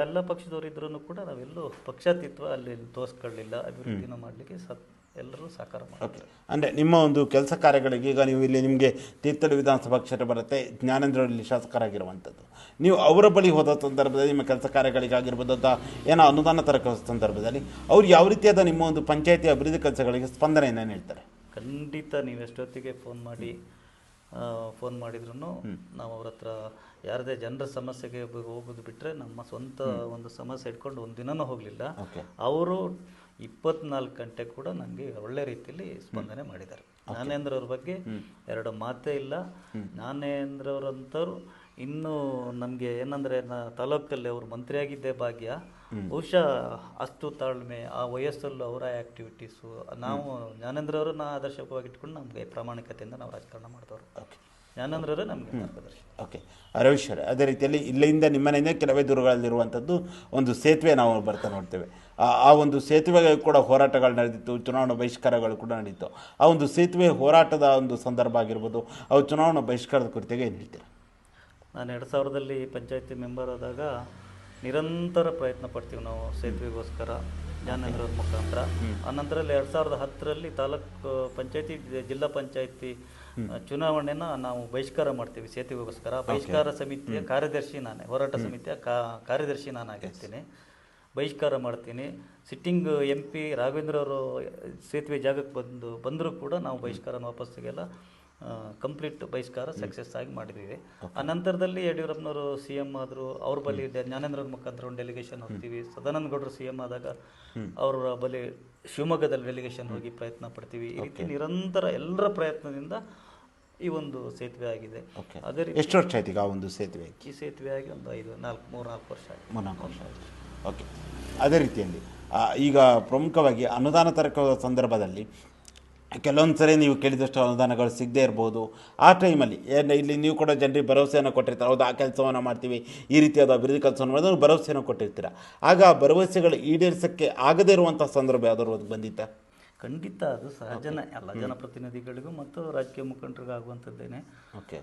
ಎಲ್ಲ ಪಕ್ಷದವರು ಇದ್ರೂ ಕೂಡ ನಾವೆಲ್ಲೂ ಪಕ್ಷಾತೀತ್ವ ಅಲ್ಲಿ ತೋರಿಸ್ಕೊಳ್ಳಿಲ್ಲ ಅಭಿವೃದ್ಧಿನ ಮಾಡಲಿಕ್ಕೆ ಸತ್ ಎಲ್ಲರೂ ಸಹಕಾರ ಮಾಡ್ತಾರೆ. ಅಂದರೆ ನಿಮ್ಮ ಒಂದು ಕೆಲಸ ಕಾರ್ಯಗಳಿಗೆ ಈಗ ನೀವು ಇಲ್ಲಿ ನಿಮಗೆ ತೀರ್ಥಳ್ಳಿ ವಿಧಾನಸಭಾ ಕ್ಷೇತ್ರ ಬರುತ್ತೆ ಜ್ಞಾನೇಂದ್ರಲ್ಲಿ ಶಾಸಕರಾಗಿರುವಂಥದ್ದು. ನೀವು ಅವರ ಬಳಿ ಹೋದ ಸಂದರ್ಭದಲ್ಲಿ ನಿಮ್ಮ ಕೆಲಸ ಕಾರ್ಯಗಳಿಗಾಗಿರ್ಬೋದು ಅಥವಾ ಏನೋ ಅನುದಾನ ತರಕ ಸಂದರ್ಭದಲ್ಲಿ ಅವ್ರು ಯಾವ ರೀತಿಯಾದ ನಿಮ್ಮ ಒಂದು ಪಂಚಾಯತಿ ಅಭಿವೃದ್ಧಿ ಕೆಲಸಗಳಿಗೆ ಸ್ಪಂದನೆಯನ್ನು ನೀಡ್ತಾರೆ? ಖಂಡಿತ ನೀವು ಎಷ್ಟೊತ್ತಿಗೆ ಫೋನ್ ಮಾಡಿ ಫೋನ್ ಮಾಡಿದ್ರು ನಾವು ಅವ್ರ ಹತ್ರ ಯಾರದೇ ಜನರ ಸಮಸ್ಯೆಗೆ ಹೋಗೋದು ಬಿಟ್ಟರೆ ನಮ್ಮ ಸ್ವಂತ ಒಂದು ಸಮಸ್ಯೆ ಇಟ್ಕೊಂಡು ಒಂದು ದಿನನೂ ಹೋಗಲಿಲ್ಲ. ಅವರು ಇಪ್ಪತ್ನಾಲ್ಕು ಗಂಟೆ ಕೂಡ ನನಗೆ ಒಳ್ಳೆ ರೀತಿಯಲ್ಲಿ ಸ್ಪಂದನೆ ಮಾಡಿದ್ದಾರೆ. ಜ್ಞಾನೇಂದ್ರ ಅವ್ರ ಬಗ್ಗೆ ಎರಡು ಮಾತೇ ಇಲ್ಲ. ಜ್ಞಾನೇಂದ್ರ ಅವರಂತವ್ರು ಇನ್ನೂ ನಮಗೆ ಏನಂದರೆ ನಾ ತಾಲೂಕಲ್ಲಿ ಅವರು ಮಂತ್ರಿಯಾಗಿದ್ದೇ ಭಾಗ್ಯ. ಬಹುಶಃ ಅಷ್ಟು ತಾಳ್ಮೆ ಆ ವಯಸ್ಸಲ್ಲೂ ಅವರ ಆ್ಯಕ್ಟಿವಿಟೀಸು ನಾವು ಜ್ಞಾನೇಂದ್ರ ಅವರನ್ನ ಆದರ್ಶವಾಗಿ ಇಟ್ಕೊಂಡು ನಮಗೆ ಪ್ರಾಮಾಣಿಕತೆಯಿಂದ ನಾವು ರಾಜಕಾರಣ ಮಾಡಿದವರು ಓಕೆ ಜ್ಞಾನೇಂದ್ರವರು ನಮಗೆ ಮಾರ್ಗದರ್ಶಿ. ಓಕೆ ರವೀಶ್ವರ ಅದೇ ರೀತಿಯಲ್ಲಿ ಇಲ್ಲಿಂದ ನಿಮ್ಮನೆಯಿಂದ ಕೆಲವೇ ದೂರಗಳಲ್ಲಿರುವಂಥದ್ದು ಒಂದು ಸೇತುವೆ ನಾವು ಬರ್ತಾ ನೋಡ್ತೇವೆ. ಆ- ಆ ಒಂದು ಸೇತುವೆ ಕೂಡ ಹೋರಾಟಗಳು ನಡೆದಿತ್ತು ಚುನಾವಣಾ ಬಹಿಷ್ಕಾರಗಳು ಕೂಡ ನಡೀತು. ಆ ಒಂದು ಸೇತುವೆ ಹೋರಾಟದ ಒಂದು ಸಂದರ್ಭ ಆಗಿರ್ಬೋದು ಅವು ಚುನಾವಣಾ ಬಹಿಷ್ಕಾರದ ಕುರಿತಾಗಿ ಏನು ಹೇಳ್ತೀರಾ? ನಾನು ಎರಡು ಸಾವಿರದಲ್ಲಿ ಪಂಚಾಯತಿ ಮೆಂಬರ್ ಆದಾಗ ನಿರಂತರ ಪ್ರಯತ್ನ ಪಡ್ತೀವಿ ನಾವು ಸೇತುವೆಗೋಸ್ಕರ ಜ್ಞಾನೇಂದ್ರ ಮುಖಾಂತರ. ಆನಂತರ ಎರಡು ಸಾವಿರದ ಹತ್ತರಲ್ಲಿ ತಾಲೂಕು ಪಂಚಾಯತಿ ಜಿಲ್ಲಾ ಪಂಚಾಯತಿ ಚುನಾವಣೆನ ನಾವು ಬಹಿಷ್ಕಾರ ಮಾಡ್ತೀವಿ ಸೇತುವೆಗೋಸ್ಕರ. ಬಹಿಷ್ಕಾರ ಸಮಿತಿಯ ಕಾರ್ಯದರ್ಶಿ ನಾನೇ ಹೋರಾಟ ಸಮಿತಿಯ ಕಾ ಕಾರ್ಯದರ್ಶಿ ನಾನಾಗಿರ್ತೀನಿ. ಬಹಿಷ್ಕಾರ ಮಾಡ್ತೀನಿ. ಸಿಟ್ಟಿಂಗ್ ಎಂ ಪಿ ರಾಘವೇಂದ್ರ ಅವರು ಸೇತುವೆ ಜಾಗಕ್ಕೆ ಬಂದು ಬಂದರೂ ಕೂಡ ನಾವು ಬಹಿಷ್ಕಾರನ ವಾಪಸ್ ತೆಗೆಲ್ಲ ಕಂಪ್ಲೀಟ್ ಬಹಿಷ್ಕಾರ ಸಕ್ಸಸ್ ಆಗಿ ಮಾಡಿದ್ದೀವಿ. ಆ ನಂತರದಲ್ಲಿ ಯಡಿಯೂರಪ್ಪನವರು ಸಿ ಎಂ ಆದರು ಅವ್ರ ಬಳಿ ಜ್ಞಾನೇಂದ್ರ ಮುಖಾಂತರ ಒಂದು ಡೆಲಿಗೇಷನ್ ಹೋಗ್ತೀವಿ. ಸದಾನಂದ ಗೌಡರು ಸಿ ಎಂ ಆದಾಗ ಅವರ ಬಳಿ ಶಿವಮೊಗ್ಗದಲ್ಲಿ ಡೆಲಿಗೇಷನ್ ಹೋಗಿ ಪ್ರಯತ್ನ ಪಡ್ತೀವಿ. ಈ ರೀತಿ ನಿರಂತರ ಎಲ್ಲರ ಪ್ರಯತ್ನದಿಂದ ಈ ಒಂದು ಸೇತುವೆ ಆಗಿದೆ. ಓಕೆ ಅದೇ ರೀತಿ ಎಷ್ಟು ವರ್ಷ ಆಯ್ತು ಈಗ ಆ ಒಂದು ಸೇತುವೆ ಈ ಸೇತುವೆ ಆಗಿ ಒಂದು ಐದು ನಾಲ್ಕು ಮೂರು ನಾಲ್ಕು ವರ್ಷ ಆಗಿದೆ ಮೂರ್ನಾಲ್ಕು ವರ್ಷ ಆಯಿತು. ಓಕೆ ಅದೇ ರೀತಿಯಲ್ಲಿ ಈಗ ಪ್ರಮುಖವಾಗಿ ಅನುದಾನ ತರಕ ಸಂದರ್ಭದಲ್ಲಿ ಕೆಲವೊಂದು ಸರಿ ನೀವು ಕೇಳಿದಷ್ಟು ಅನುದಾನಗಳು ಸಿಗದೇ ಇರ್ಬೋದು. ಆ ಟೈಮಲ್ಲಿ ಏನು ಇಲ್ಲಿ ನೀವು ಕೂಡ ಜನರಿಗೆ ಭರವಸೆಯನ್ನು ಕೊಟ್ಟಿರ್ತಾರೆ. ಹೌದು, ಆ ಕೆಲಸವನ್ನು ಮಾಡ್ತೀವಿ. ಈ ರೀತಿಯಾದ ಅಭಿವೃದ್ಧಿ ಕೆಲಸವನ್ನು ಮಾಡಿದ್ರೆ ಭರವಸೆಯನ್ನು ಕೊಟ್ಟಿರ್ತೀರ. ಆಗ ಆ ಭರವಸೆಗಳು ಈಡೇರಿಸೋಕ್ಕೆ ಆಗದೇ ಇರುವಂಥ ಸಂದರ್ಭ ಯಾವ್ದಾದ್ರು ಬಂದಿತ್ತಾ? ಖಂಡಿತ ಅದು ಸಹಜನ ಎಲ್ಲ ಜನಪ್ರತಿನಿಧಿಗಳಿಗೂ ಮತ್ತು ರಾಜಕೀಯ ಮುಖಂಡರಿಗೂ ಆಗುವಂಥದ್ದೇನೆ. ಓಕೆ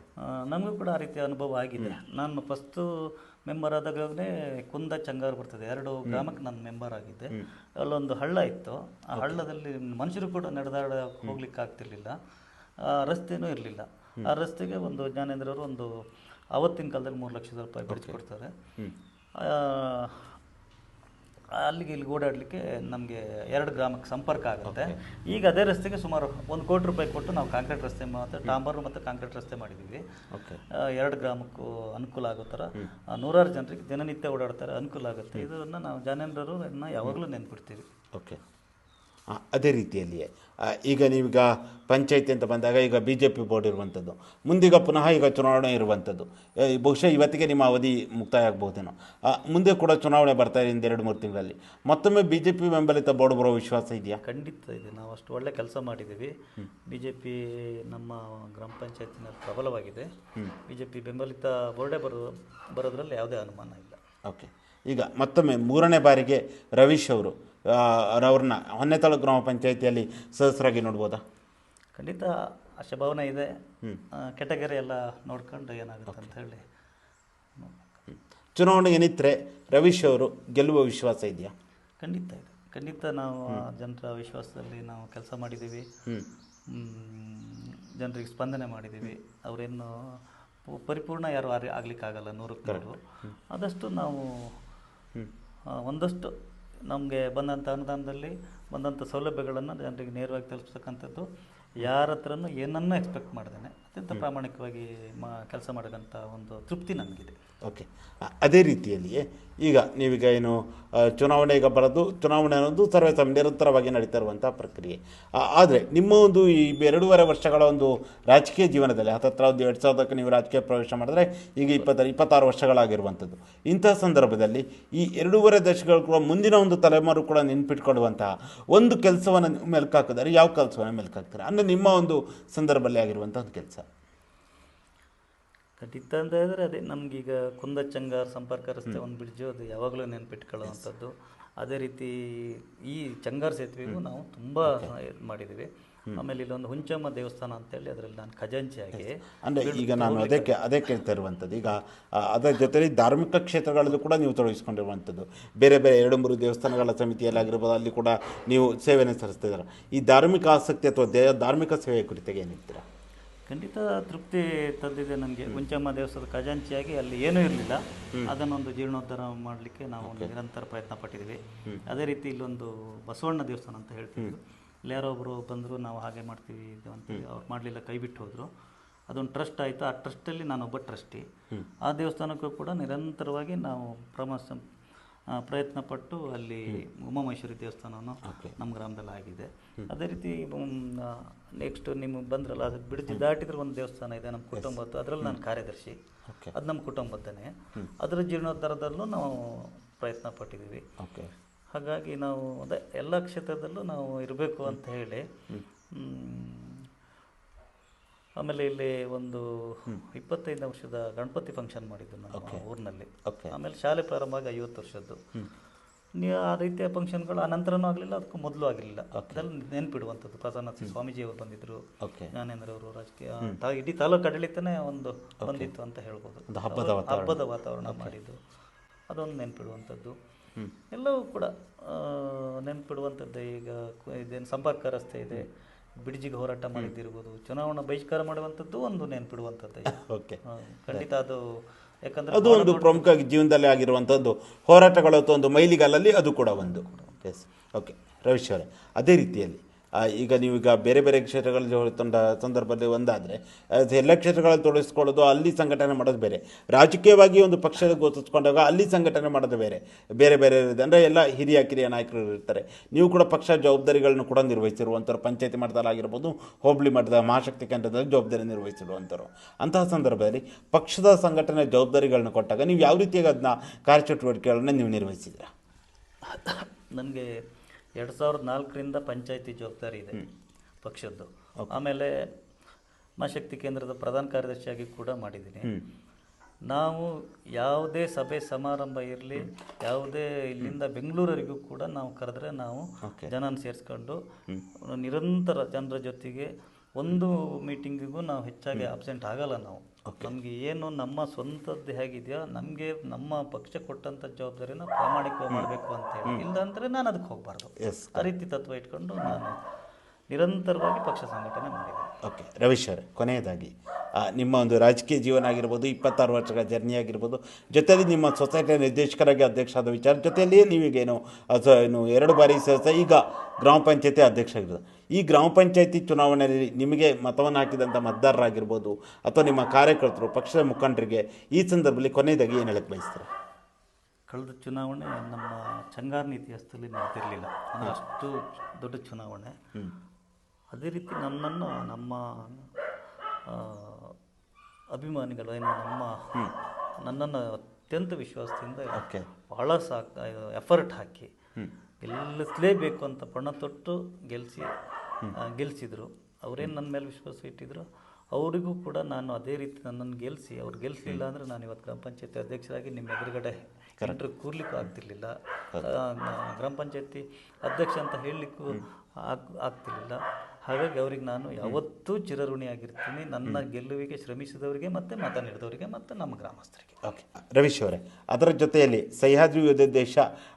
ನಮಗೂ ಕೂಡ ಆ ರೀತಿಯ ಅನುಭವ ಆಗಿದೆ. ನಾನು ಫಸ್ಟು ಮೆಂಬರ್ ಆದಾಗಲೇ ಕುಂದ ಚಂಗಾರು ಬರ್ತದೆ. ಎರಡು ಗ್ರಾಮಕ್ಕೆ ನಾನು ಮೆಂಬರ್ ಆಗಿದ್ದೆ. ಅಲ್ಲೊಂದು ಹಳ್ಳ ಇತ್ತು. ಆ ಹಳ್ಳದಲ್ಲಿ ಮನುಷ್ಯರು ಕೂಡ ನಡೆದಾಡ ಹೋಗ್ಲಿಕ್ಕೆ ಆಗ್ತಿರ್ಲಿಲ್ಲ. ಆ, ರಸ್ತೆನೂ ಇರಲಿಲ್ಲ. ಆ ರಸ್ತೆಗೆ ಒಂದು ಜ್ಞಾನೇಂದ್ರ ಅವರು ಒಂದು ಆವತ್ತಿನ ಕಾಲದಲ್ಲಿ ಮೂರು ಲಕ್ಷದ ರೂಪಾಯಿ ಬಿಡಿಸ್ಕೊಡ್ತಾರೆ. ಆ, ಅಲ್ಲಿಗೆ ಇಲ್ಲಿ ಓಡಾಡಲಿಕ್ಕೆ ನಮಗೆ ಎರಡು ಗ್ರಾಮಕ್ಕೆ ಸಂಪರ್ಕ ಆಗುತ್ತೆ. ಈಗ ಅದೇ ರಸ್ತೆಗೆ ಸುಮಾರು ಒಂದು ಕೋಟಿ ರೂಪಾಯಿ ಕೊಟ್ಟು ನಾವು ಕಾಂಕ್ರೀಟ್ ರಸ್ತೆ ಮತ್ತು ಡಾಂಬರು ಮತ್ತು ಕಾಂಕ್ರೀಟ್ ರಸ್ತೆ ಮಾಡಿದ್ದೀವಿ. ಓಕೆ ಎರಡು ಗ್ರಾಮಕ್ಕೂ ಅನುಕೂಲ ಆಗೋ ಥರ ನೂರಾರು ಜನರಿಗೆ ದಿನನಿತ್ಯ ಓಡಾಡ್ತಾರೆ ಅನುಕೂಲ ಆಗುತ್ತೆ. ಇದನ್ನು ನಾವು ಜನೇಂದ್ರರು ಯಾವಾಗಲೂ ನೆನ್ಪಿಡ್ತೀವಿ. ಓಕೆ ಅದೇ ರೀತಿಯಲ್ಲಿಯೇ. ಈಗ ನೀವೀಗ ಪಂಚಾಯತಿ ಅಂತ ಬಂದಾಗ ಈಗ ಬಿ ಜೆ ಪಿ ಬೋರ್ಡ್ ಇರುವಂಥದ್ದು. ಮುಂದೀಗ ಪುನಃ ಈಗ ಚುನಾವಣೆ ಇರುವಂಥದ್ದು. ಬಹುಶಃ ಇವತ್ತಿಗೆ ನಿಮ್ಮ ಅವಧಿ ಮುಕ್ತಾಯ ಆಗ್ಬೋದೇನೋ ಮುಂದೆ ಕೂಡ ಚುನಾವಣೆ ಬರ್ತಾ ಇದೆ ಇಂದ ಎರಡು ಮೂರು ತಿಂಗಳಲ್ಲಿ. ಮತ್ತೊಮ್ಮೆ ಬಿ ಜೆ ಪಿ ಬೆಂಬಲಿತ ಬೋರ್ಡ್ ಬರೋ ವಿಶ್ವಾಸ ಇದೆಯಾ? ಖಂಡಿತ ಇದೆ. ನಾವು ಅಷ್ಟು ಒಳ್ಳೆ ಕೆಲಸ ಮಾಡಿದ್ದೀವಿ. ಬಿ ಜೆ ಪಿ ನಮ್ಮ ಗ್ರಾಮ ಪಂಚಾಯತಿನ ಪ್ರಬಲವಾಗಿದೆ. ಬಿ ಜೆ ಪಿ ಬೆಂಬಲಿತ ಬೋರ್ಡೇ ಬರೋ ಬರೋದ್ರಲ್ಲಿ ಯಾವುದೇ ಅನುಮಾನ ಇಲ್ಲ. ಓಕೆ. ಈಗ ಮತ್ತೊಮ್ಮೆ ಮೂರನೇ ಬಾರಿಗೆ ರವೀಶ್ ಅವರು. ಆ, ಅವ್ರನ್ನ ಹೊನ್ನೆತಾಳು ಗ್ರಾಮ ಪಂಚಾಯಿತಿಯಲ್ಲಿ ಸದಸ್ಯರಾಗಿ ನೋಡ್ಬೋದಾ? ಖಂಡಿತ ಆಶಾಭಾವನೆ ಇದೆ. ಕೆಟಗರಿ ಎಲ್ಲ ನೋಡ್ಕೊಂಡು ಏನಾಗುತ್ತೆ ಅಂತ ಹೇಳಿ ಚುನಾವಣೆ ಚುನಾವಣೆಗೆ ನಿಂತರೆ ರವೀಶ್ ಅವರು ಗೆಲ್ಲುವ ವಿಶ್ವಾಸ ಇದೆಯಾ? ಖಂಡಿತ ಇದೆ. ಖಂಡಿತ ನಾವು ಜನರ ವಿಶ್ವಾಸದಲ್ಲಿ ನಾವು ಕೆಲಸ ಮಾಡಿದ್ದೀವಿ. ಜನರಿಗೆ ಸ್ಪಂದನೆ ಮಾಡಿದ್ದೀವಿ. ಅವರೇನು ಪರಿಪೂರ್ಣ ಯಾರು ಆಗಲಿಕ್ಕಾಗಲ್ಲ ನೂರಕ್ಕೆ ನೂರು. ಆದಷ್ಟು ನಾವು ಒಂದಷ್ಟು ನಮಗೆ ಬಂದಂಥ ಅನುದಾನದಲ್ಲಿ ಬಂದಂಥ ಸೌಲಭ್ಯಗಳನ್ನು ಜನರಿಗೆ ನೇರವಾಗಿ ತಲುಪಿಸ್ತಕ್ಕಂಥದ್ದು. ಯಾರ ಹತ್ರನೂ ಏನನ್ನೂ ಎಕ್ಸ್ಪೆಕ್ಟ್ ಮಾಡ್ದೇನೆ. ಅತ್ಯಂತ ಪ್ರಾಮಾಣಿಕವಾಗಿ ಮಾ ಕೆಲಸ ಮಾಡಿದಂಥ ಒಂದು ತೃಪ್ತಿ ನನಗಿದೆ ಓಕೆ. ಅದೇ ರೀತಿಯಲ್ಲಿಯೇ ಈಗ ನೀವೀಗ ಏನು ಚುನಾವಣೆ ಈಗ ಬರೋದು ಚುನಾವಣೆ ಅನ್ನೋದು ಸರ್ವೇ ಸಮ ನಿರಂತರವಾಗಿ ನಡೀತಾ ಇರುವಂಥ ಪ್ರಕ್ರಿಯೆ. ಆದರೆ ನಿಮ್ಮ ಒಂದು ಈ ಎರಡೂವರೆ ವರ್ಷಗಳ ಒಂದು ರಾಜಕೀಯ ಜೀವನದಲ್ಲಿ ಹತ್ತತ್ರ ಒಂದು ಎರಡು ಸಾವಿರದಕ್ಕೆ ನೀವು ರಾಜಕೀಯ ಪ್ರವೇಶ ಮಾಡಿದ್ರೆ ಈಗ ಇಪ್ಪತ್ತ ಇಪ್ಪತ್ತಾರು ವರ್ಷಗಳಾಗಿರುವಂಥದ್ದು. ಇಂಥ ಸಂದರ್ಭದಲ್ಲಿ ಈ ಎರಡೂವರೆ ದಶಕಗಳು ಕೂಡ ಮುಂದಿನ ಒಂದು ತಲೆಮಾರು ಕೂಡ ನೆನ್ಪಿಟ್ಕೊಳ್ಳುವಂತಹ ಒಂದು ಕೆಲಸವನ್ನು ನೀವು ಹಾಕಿದರೆ ಯಾವ ಕೆಲಸವನ್ನು ಮೆಲ್ಕಾಕ್ತಾರೆ? ಅಂದರೆ ನಿಮ್ಮ ಒಂದು ಸಂದರ್ಭದಲ್ಲಿ ಆಗಿರುವಂಥ ಒಂದು ಕೆಲಸ. ಖಂಡಿತ ಅಂತ ಹೇಳಿದ್ರೆ ಅದೇ ನಮಗೀಗ ಕುಂದ ಚಂಗಾರ್ ಸಂಪರ್ಕ ರಸ್ತೆ ಒಂದು ಬ್ರಿಡ್ಜು ಅದು ಯಾವಾಗಲೂ ನೆನ್ಪಿಟ್ಕೊಳ್ಳುವಂಥದ್ದು. ಅದೇ ರೀತಿ ಈ ಚಂಗಾರ್ ಸೇತುವೆಗೂ ನಾವು ತುಂಬ ಇದು ಮಾಡಿದ್ದೀವಿ. ಆಮೇಲೆ ಇಲ್ಲೊಂದು ಹುಂಚಮ್ಮ ದೇವಸ್ಥಾನ ಅಂತೇಳಿ ಅದರಲ್ಲಿ ನಾನು ಖಜಾಂಚಿಯಾಗಿ ಅಂದರೆ ಈಗ ನಾನು ಅದಕ್ಕೆ ಅದೇ ಕೇಳ್ತಾ ಇರುವಂಥದ್ದು. ಈಗ ಅದರ ಜೊತೆಲಿ ಧಾರ್ಮಿಕ ಕ್ಷೇತ್ರಗಳಲ್ಲೂ ಕೂಡ ನೀವು ತೊಡಗಿಸ್ಕೊಂಡಿರುವಂಥದ್ದು. ಬೇರೆ ಬೇರೆ ಎರಡು ಮೂರು ದೇವಸ್ಥಾನಗಳ ಸಮಿತಿಯಲ್ಲಾಗಿರ್ಬೋದು ಅಲ್ಲಿ ಕೂಡ ನೀವು ಸೇವೆಯನ್ನು ಸಲ್ಲಿಸ್ತಾ ಇದ್ದಾರೆ. ಈ ಧಾರ್ಮಿಕ ಆಸಕ್ತಿ ಅಥವಾ ದೇ ಧಾರ್ಮಿಕ ಸೇವೆಯ ಕುರಿತಾಗಿ ಏನಿರ್ತೀರಾ ಖಂಡಿತ ತೃಪ್ತಿ ತಂದಿದೆ ನನಗೆ. ಹುಂಚಮ್ಮ ದೇವಸ್ಥಾನದ ಖಜಾಂಚಿಯಾಗಿ ಅಲ್ಲಿ ಏನೂ ಇರಲಿಲ್ಲ. ಅದನ್ನೊಂದು ಜೀರ್ಣೋದ್ಧಾರ ಮಾಡಲಿಕ್ಕೆ ನಾವು ನಿರಂತರ ಪ್ರಯತ್ನ ಪಟ್ಟಿದ್ದೀವಿ. ಅದೇ ರೀತಿ ಇಲ್ಲೊಂದು ಬಸವಣ್ಣ ದೇವಸ್ಥಾನ ಅಂತ ಹೇಳ್ತೀವಿ. ಇಲ್ಲಿ ಯಾರೋ ಒಬ್ಬರು ಬಂದರು ನಾವು ಹಾಗೆ ಮಾಡ್ತೀವಿ ಇದು ಅಂತ ಅವ್ರು ಮಾಡಲಿಲ್ಲ ಕೈ ಬಿಟ್ಟು ಹೋದರು. ಅದೊಂದು ಟ್ರಸ್ಟ್ ಆಯಿತು. ಆ ಟ್ರಸ್ಟಲ್ಲಿ ನಾನೊಬ್ಬ ಟ್ರಸ್ಟಿ. ಆ ದೇವಸ್ಥಾನಕ್ಕೂ ಕೂಡ ನಿರಂತರವಾಗಿ ನಾವು ಪ್ರಮೋಷ ಆ, ಪ್ರಯತ್ನ ಪಟ್ಟು ಅಲ್ಲಿ ಉಮಾಮಹೇಶ್ವರಿ ದೇವಸ್ಥಾನವನ್ನು ನಮ್ಮ ಗ್ರಾಮದಲ್ಲಿ ಆಗಿದೆ. ಅದೇ ರೀತಿ ನೆಕ್ಸ್ಟ್ ನಿಮ್ಮ ಬಂದ್ರಲ್ಲ ಅದು ಬಿಡದಿ ದಾಟಿದ್ರೆ ಒಂದು ದೇವಸ್ಥಾನ ಇದೆ ನಮ್ಮ ಕುಟುಂಬದ್ದು. ಅದರಲ್ಲಿ ನಾನು ಕಾರ್ಯದರ್ಶಿ. ಅದು ನಮ್ಮ ಕುಟುಂಬದ್ದೇನೆ ಅದರ ಜೀರ್ಣೋದ್ಧಾರದಲ್ಲೂ ನಾವು ಪ್ರಯತ್ನ ಪಟ್ಟಿದ್ದೀವಿ ಓಕೆ ಹಾಗಾಗಿ ನಾವು ಅದೇ ಎಲ್ಲ ಕ್ಷೇತ್ರದಲ್ಲೂ ನಾವು ಇರಬೇಕು ಅಂತ ಹೇಳಿ ಆಮೇಲೆ ಇಲ್ಲಿ ಒಂದು ಇಪ್ಪತ್ತೈದು ವರ್ಷದ ಗಣಪತಿ ಫಂಕ್ಷನ್ ಮಾಡಿದ್ದು ನಮ್ಮ ಊರಿನಲ್ಲಿ. ಓಕೆ ಆಮೇಲೆ ಶಾಲೆ ಪ್ರಾರಂಭ ಆಗಿ ಐವತ್ತು ವರ್ಷದ್ದು. ನೀವು ಆ ರೀತಿಯ ಫಂಕ್ಷನ್ಗಳು ಆ ನಂತರನೂ ಆಗಲಿಲ್ಲ ಅದಕ್ಕೂ ಮೊದಲು ಆಗಲಿಲ್ಲ. ಅದೆಲ್ಲ ನೆನ್ಪಿಡುವಂಥದ್ದು. ಪ್ರಸನ್ನ ಸ್ವಾಮೀಜಿ ಅವರು ಬಂದಿದ್ರು ಓಕೆ ಜ್ಞಾನೇಂದ್ರ ಅವರು ರಾಜಕೀಯ ಇಡೀ ತಾಲೂಕು ಆಡಳಿತನೇ ಒಂದು ಬಂದಿತ್ತು ಅಂತ ಹೇಳ್ಬೋದು. ಹಬ್ಬದ ವಾತಾವರಣ. ಮಾಡಿದ್ದು. ಅದೊಂದು ನೆನ್ಪಿಡುವಂಥದ್ದು. ಎಲ್ಲವೂ ಕೂಡ ನೆನಪಿಡುವಂಥದ್ದು ಈಗ ಇದೇನು ಸಂಪರ್ಕ ರಸ್ತೆ ಇದೆ. ಬಿಡ್ಜಿಗೆ ಹೋರಾಟ ಮಾಡಿದ್ದಿರ್ಬೋದು ಚುನಾವಣಾ ಬಹಿಷ್ಕಾರ ಮಾಡುವಂಥದ್ದು ಒಂದು ನೆನ್ಪಿಡುವಂಥದ್ದು. ಓಕೆ ಖಂಡಿತ ಅದು ಯಾಕಂದ್ರೆ ಅದು ಒಂದು ಪ್ರಮುಖ ಜೀವನದಲ್ಲಿ ಆಗಿರುವಂಥದ್ದು. ಹೋರಾಟಗಳ ಅಥವಾ ಒಂದು ಮೈಲಿಗಾಲಲ್ಲಿ ಅದು ಕೂಡ ಒಂದು. ಎಸ್ ಓಕೆ ರವೀಶ್ ಅವರೇ ಅದೇ ರೀತಿಯಲ್ಲಿ ಈಗ ನೀವೀಗ ಬೇರೆ ಬೇರೆ ಕ್ಷೇತ್ರಗಳಲ್ಲಿ ತಂಡ ಸಂದರ್ಭದಲ್ಲಿ ಒಂದಾದರೆ ಎಲ್ಲ ಕ್ಷೇತ್ರಗಳಲ್ಲಿ ತೊಡಗಿಸ್ಕೊಳ್ಳೋದು ಅಲ್ಲಿ ಸಂಘಟನೆ ಮಾಡೋದು ಬೇರೆ. ರಾಜಕೀಯವಾಗಿ ಒಂದು ಪಕ್ಷದ ಗುರುತಿಸ್ಕೊಂಡಾಗ ಅಲ್ಲಿ ಸಂಘಟನೆ ಮಾಡೋದು ಬೇರೆ. ಬೇರೆ ಬೇರೆ ಇದೆ ಅಂದರೆ ಎಲ್ಲ ಹಿರಿಯ ಕಿರಿಯ ನಾಯಕರು ಇರ್ತಾರೆ. ನೀವು ಕೂಡ ಪಕ್ಷ ಜವಾಬ್ದಾರಿಗಳನ್ನು ಕೂಡ ನಿರ್ವಹಿಸಿರುವಂಥವ್ರು ಪಂಚಾಯತಿ ಮಟ್ಟದಲ್ಲಾಗಿರ್ಬೋದು ಹೋಬಳಿ ಮಟ್ಟದ ಮಹಾಶಕ್ತಿ ಕೇಂದ್ರದಲ್ಲಿ ಜವಾಬ್ದಾರಿ ನಿರ್ವಹಿಸಿರುವಂಥವ್ರು ಅಂತಹ ಸಂದರ್ಭದಲ್ಲಿ ಪಕ್ಷದ ಸಂಘಟನೆ ಜವಾಬ್ದಾರಿಗಳನ್ನ ಕೊಟ್ಟಾಗ ನೀವು ಯಾವ ರೀತಿಯಾಗಿ ಅದನ್ನ ಕಾರ್ಯಚಟುವಟಿಕೆಗಳನ್ನ ನೀವು ನಿರ್ವಹಿಸಿದ್ರ ನನಗೆ ಎರಡು ಸಾವಿರದ ನಾಲ್ಕರಿಂದ ಪಂಚಾಯತಿ ಜವಾಬ್ದಾರಿ ಇದೆ ಪಕ್ಷದ್ದು. ಆಮೇಲೆ ಮಹಾಶಕ್ತಿ ಕೇಂದ್ರದ ಪ್ರಧಾನ ಕಾರ್ಯದರ್ಶಿಯಾಗಿ ಕೂಡ ಮಾಡಿದ್ದೀನಿ. ನಾವು ಯಾವುದೇ ಸಭೆ ಸಮಾರಂಭ ಇರಲಿ ಯಾವುದೇ ಇಲ್ಲಿಂದ ಬೆಂಗಳೂರವರೆಗೂ ಕೂಡ ನಾವು ಕರೆದ್ರೆ ನಾವು ಜನನ ಸೇರಿಸ್ಕೊಂಡು ನಿರಂತರ ಜನರ ಜೊತೆಗೆ ಒಂದು ಮೀಟಿಂಗಿಗೂ ನಾವು ಹೆಚ್ಚಾಗಿ ಅಬ್ಸೆಂಟ್ ಆಗಲ್ಲ ನಾವು. ನಮಗೆ ಏನು ನಮ್ಮ ಸ್ವಂತದ್ದು ಹೇಗಿದೆಯೋ ನಮಗೆ ನಮ್ಮ ಪಕ್ಷ ಕೊಟ್ಟಂಥ ಜವಾಬ್ದಾರಿನ ಪ್ರಾಮಾಣಿಕವಾಗಿ ಮಾಡಬೇಕು ಅಂತ ಹೇಳಿ. ಇಲ್ಲಾಂದ್ರೆ ನಾನು ಅದಕ್ಕೆ ಹೋಗಬಾರ್ದು. ಎಸ್ ಆ ರೀತಿ ತತ್ವ ಇಟ್ಕೊಂಡು ನಾನು ನಿರಂತರವಾಗಿ ಪಕ್ಷ ಸಂಘಟನೆ ಮಾಡಿದೆ. ಓಕೆ ರವೀಶ್ ಅವರೇ ಕೊನೆಯದಾಗಿ. ನಿಮ್ಮ ಒಂದು ರಾಜಕೀಯ ಜೀವನ ಆಗಿರ್ಬೋದು ಇಪ್ಪತ್ತಾರು ವರ್ಷಗಳ ಜರ್ನಿ ಆಗಿರ್ಬೋದು ಜೊತೆಯಲ್ಲಿ ನಿಮ್ಮ ಸೊಸೈಟಿಯ ನಿರ್ದೇಶಕರಾಗಿ ಅಧ್ಯಕ್ಷ ಆದ ವಿಚಾರ ಜೊತೆಯಲ್ಲಿಯೇ ನೀವೀಗೇನು ಏನು ಎರಡು ಬಾರಿ ಸಹ ಈಗ ಗ್ರಾಮ ಪಂಚಾಯತಿ ಅಧ್ಯಕ್ಷ ಆಗಿರೋದು. ಈ ಗ್ರಾಮ ಪಂಚಾಯತಿ ಚುನಾವಣೆಯಲ್ಲಿ ನಿಮಗೆ ಮತವನ್ನು ಹಾಕಿದಂಥ ಮತದಾರರಾಗಿರ್ಬೋದು ಅಥವಾ ನಿಮ್ಮ ಕಾರ್ಯಕರ್ತರು ಪಕ್ಷದ ಮುಖಂಡರಿಗೆ ಈ ಸಂದರ್ಭದಲ್ಲಿ ಕೊನೆಯದಾಗಿ ಏನು ಹೇಳಕ್ಕೆ ಬಯಸ್ತಾರೆ? ಕಳೆದ ಚುನಾವಣೆ ನಮ್ಮ ಚಂಗಾರ್ನ ಇತಿಹಾಸದಲ್ಲಿ ನಡೆದಿರಲಿಲ್ಲ. ಅಂದರೆ ಅಷ್ಟು ದೊಡ್ಡ ಚುನಾವಣೆ. ಅದೇ ರೀತಿ ನನ್ನನ್ನು ನಮ್ಮ ಅಭಿಮಾನಿಗಳು ಏನು ನಮ್ಮ ನನ್ನನ್ನು ಅತ್ಯಂತ ವಿಶ್ವಾಸದಿಂದ ಓಕೆ. ಭಾಳ ಸಾಕ್ ಎಫರ್ಟ್ ಹಾಕಿ ಗೆಲ್ಲಿಸಲೇಬೇಕು ಅಂತ ಪಣ ತೊಟ್ಟು ಗೆಲ್ಲಿಸಿ ಗೆಲ್ಲಿಸಿದ್ರು ಅವರೇನು ನನ್ನ ಮೇಲೆ ವಿಶ್ವಾಸ ಇಟ್ಟಿದ್ರು? ಅವರಿಗೂ ಕೂಡ ನಾನು ಅದೇ ರೀತಿ ನನ್ನನ್ನು ಗೆಲ್ಲಿಸಿ ಅವ್ರು ಗೆಲ್ಲಿಸಲಿಲ್ಲ ಅಂದರೆ ನಾನು ಇವತ್ತು ಗ್ರಾಮ ಪಂಚಾಯತಿ ಅಧ್ಯಕ್ಷರಾಗಿ ನಿಮ್ಮ ಎದುರುಗಡೆ ಕರೆಂಟ್ರಿಗೆ ಕೂರ್ಲಿಕ್ಕೂ ಆಗ್ತಿರ್ಲಿಲ್ಲ. ಗ್ರಾಮ ಪಂಚಾಯತಿ ಅಧ್ಯಕ್ಷ ಅಂತ ಹೇಳಲಿಕ್ಕೂ ಆಗ್ ಆಗ್ತಿರ್ಲಿಲ್ಲ. ಹಾಗಾಗಿ ಅವ್ರಿಗೆ ನಾನು ಯಾವತ್ತೂ ಚಿರಋಣಿಯಾಗಿರ್ತೀನಿ ನನ್ನ ಗೆಲ್ಲುವಿಗೆ ಶ್ರಮಿಸಿದವರಿಗೆ ಮತ್ತು ಮಾತನಾಡಿದವರಿಗೆ ಮತ್ತು ನಮ್ಮ ಗ್ರಾಮಸ್ಥರಿಗೆ. ಓಕೆ. ರವೀಶ್ ಅವರೇ ಅದರ ಜೊತೆಯಲ್ಲಿ ಸಹ್ಯಾದ್ರಿ ದೇಶ